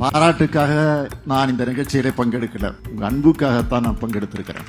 பாராட்டுக்காக நான் இந்த நிகழ்ச்சியிலே பங்கெடுக்கல. உங்க அன்புக்காகத்தான் நான் பங்கெடுத்திருக்கிறேன்.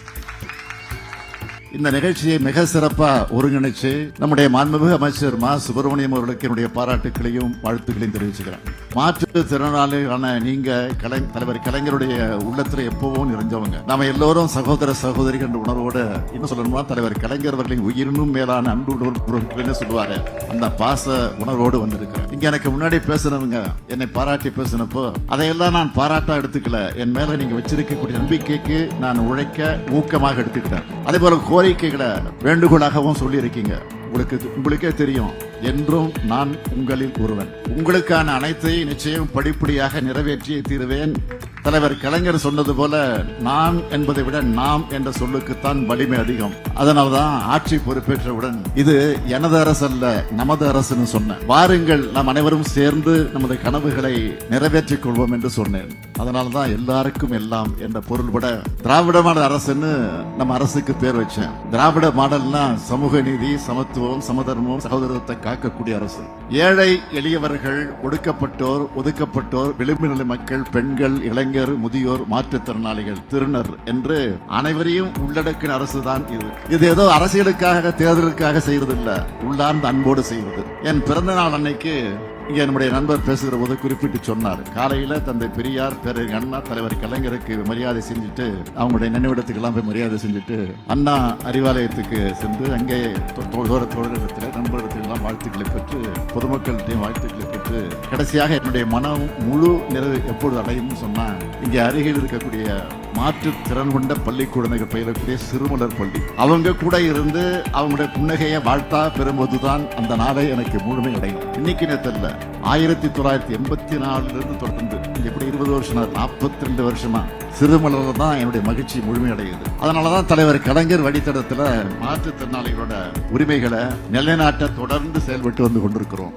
இந்த நிகழ்ச்சியை மிக சிறப்பா ஒருங்கிணைச்சு நம்முடைய மாண்புமிகு அமைச்சர் மா. சுப்பிரமணியம் அவர்களுக்கு என்னுடைய பாராட்டுகளையும் வாழ்த்துக்களையும் தெரிவிச்சுக்கிறேன். மாற்றுத்திறனாளிகளான நீங்க கலை தலைவர் கலைஞருடைய உள்ளத்துல எப்பவும் நிறைஞ்சவங்க. நாம எல்லோரும் சகோதர சகோதரிகள் என்ற உணர்வோட என்ன சொல்லணுமா தலைவர் கலைஞர் அவர்களின் உயிரினும் மேலான அன்பு சொல்லுவாரு. அந்த பாச உணர்வோடு வந்திருக்கிறேன். இங்க எனக்கு முன்னாடி பேசுனவங்க என்னை பாராட்டி பேசினப்போ அதையெல்லாம் நான் பாராட்டா எடுத்துக்கல. என் மேல நீங்க வச்சிருக்கக்கூடிய நம்பிக்கைக்கு நான் உழைக்க ஊக்கமாக எடுத்துக்கிட்டேன். அதே போல கோரிக்கைகளை வேண்டுகோளாகவும் சொல்லியிருக்கீங்க. உங்களுக்கு உங்களுக்கே தெரியும். என்றும் நான் உங்களில் ஒருவன். உங்களுக்கான அனைத்தையும் நிச்சயம் படிப்படியாக நிறைவேற்றியே தீருவேன். தலைவர் கலைஞர் சொன்னது போல நான் என்பதை விட நாம் என்ற சொல்லுக்குத்தான் வலிமை அதிகம். அதனால்தான் ஆட்சி பொறுப்பேற்றவுடன் இது எனது அரசு அல்ல நமது அரசுன்னு சொன்னேன். வாருங்கள் நாம் அனைவரும் சேர்ந்து நமது கனவுகளை நிறைவேற்றிக் கொள்வோம் என்று சொன்னேன். அதனால்தான் எல்லாருக்கும் எல்லாம் என்ற பொருள்பட திராவிட மாடல் அரசுன்னு நம்ம அரசுக்கு பேர் வச்சேன். திராவிட மாடல்னா சமூக நீதி சமத்துவம் சமதர்மம் சகோதரத்தை காக்கக்கூடிய அரசு. ஏழை எளியவர்கள் ஒடுக்கப்பட்டோர் ஒதுக்கப்பட்டோர் விளிம்பு நிலை மக்கள் பெண்கள் இளைஞர் முதியோர் மாற்றுத்திறனாளிகள் திருநர் என்று அனைவரையும் உள்ளடக்கின அரசுதான் இது. இது ஏதோ அரசியலுக்காக தேர்தலுக்காக செய்யறதில்ல உள்ளார்ந்த அன்போடு செய்வது. என் பிறந்த நாள் அன்னைக்கு இங்கே நம்முடைய நண்பர் பேசுகிற போது குறிப்பிட்டு சொன்னார். காலையில் தந்தை பெரியார் பேரறிஞர் அண்ணா தலைவர் கலைஞருக்கு மரியாதை செஞ்சுட்டு அவங்களுடைய நினைவிடத்துக்கெல்லாம் போய் மரியாதை செஞ்சுட்டு அண்ணா அறிவாலயத்துக்கு சென்று அங்கே தோழ தோழரிடத்தில் நண்பரிடத்தில் எல்லாம் வாழ்த்துக்களை பெற்று பொதுமக்களிடையும் வாழ்த்துக்களை பெற்று கடைசியாக என்னுடைய மனம் முழு நிறைவு எப்பொழுது அடையும் சொன்னால் இங்கே அருகில் இருக்கக்கூடிய மாற்று திறன் கொண்ட பள்ளிக்கூடங்கள் பயிலக்கூடிய சிறுமலர் பள்ளி. அவங்க கூட இருந்து அவங்களுடைய புன்னகையை வாழ்த்தா பெறும்போதுதான் அந்த நாளை எனக்கு முழுமை அடையும். இன்னைக்கு நேரத்தில் ஆயிரத்தி தொள்ளாயிரத்தி எண்பத்தி நாலுலேருந்து தொடர்ந்து எப்படி இருபது வருஷம் நாற்பத்தி ரெண்டு வருஷமா சிறுமலரில் தான் என்னுடைய மகிழ்ச்சி முழுமையடையுது அதனாலதான் தலைவர் கலைஞர் வழித்தடத்தில் மாற்றுத்திறனாளிகளோட உரிமைகளை நிலைநாட்ட தொடர்ந்து செயல்பட்டு வந்து கொண்டிருக்கிறோம்.